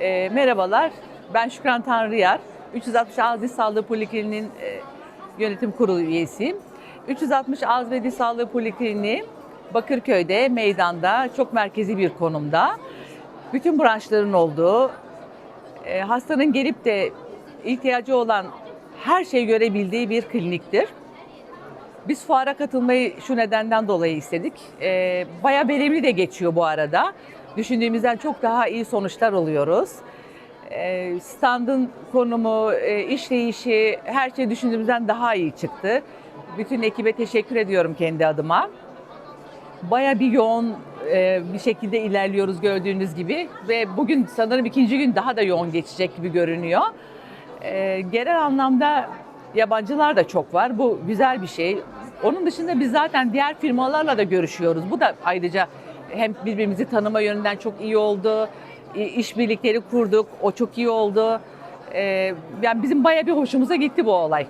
E, merhabalar, ben Şükran Tanrıyar. 360 Ağız Diş Sağlığı Polikliniği'nin e, yönetim kurulu üyesiyim. 360 Ağız ve Diş Sağlığı Polikliniği Bakırköy'de, meydanda, çok merkezi bir konumda. Bütün branşların olduğu, e, hastanın gelip de ihtiyacı olan her şeyi görebildiği bir kliniktir. Biz fuara katılmayı şu nedenden dolayı istedik. E, bayağı verimli de geçiyor bu arada. Düşündüğümüzden çok daha iyi sonuçlar alıyoruz. E, standın konumu, e, işleyişi, her şey düşündüğümüzden daha iyi çıktı. Bütün ekibe teşekkür ediyorum kendi adıma. Baya bir yoğun e, bir şekilde ilerliyoruz gördüğünüz gibi ve bugün sanırım ikinci gün daha da yoğun geçecek gibi görünüyor. E, genel anlamda yabancılar da çok var. Bu güzel bir şey. Onun dışında biz zaten diğer firmalarla da görüşüyoruz. Bu da ayrıca hem birbirimizi tanıma yönünden çok iyi oldu. İ- İşbirlikleri kurduk. O çok iyi oldu. E, yani bizim baya bir hoşumuza gitti bu olay.